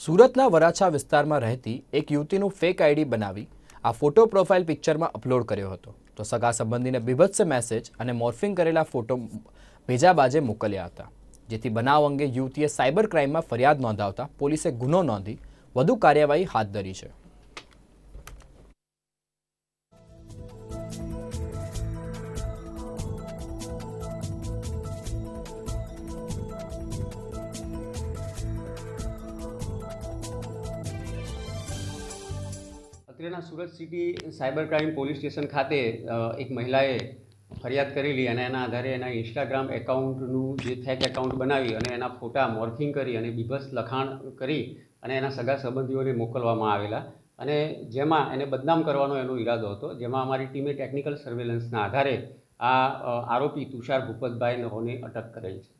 સુરતના વરાછા વિસ્તારમાં રહેતી એક યુવતીનું ફેક આઈડી બનાવી આ ફોટો પ્રોફાઇલ પિક્ચરમાં અપલોડ કર્યો હતો. તો સગા સંબંધીને બીભત્સ મેસેજ અને મોર્ફિંગ કરેલા ફોટો ભેજા બાજે મોકલ્યા હતા. જેથી બનાવ અંગે યુવતીએ સાયબર ક્રાઇમમાં ફરિયાદ નોંધાવતા પોલીસે ગુનો નોંધી વધુ કાર્યવાહી હાથ ધરી છે. અત્રેના Surat city cyber crime police station ખાતે એક મહિલાએ ફરિયાદ કરેલી અને એના આધારે એના ઇન્સ્ટાગ્રામ એકાઉન્ટનું જે ફેક એકાઉન્ટ બનાવી અને એના ફોટા મોર્ફિંગ કરી અને બીભસ લખાણ કરી અને એના સગા સંબંધીઓને મોકલવામાં આવેલા. અને જેમાં એને બદનામ કરવાનો એનો ઈરાદો હતો. જેમાં અમારી ટીમે ટેકનિકલ સર્વેલન્સના આધારે આ આરોપી તુષાર ભૂપતભાઈ નહોને અટક કરેલ છે.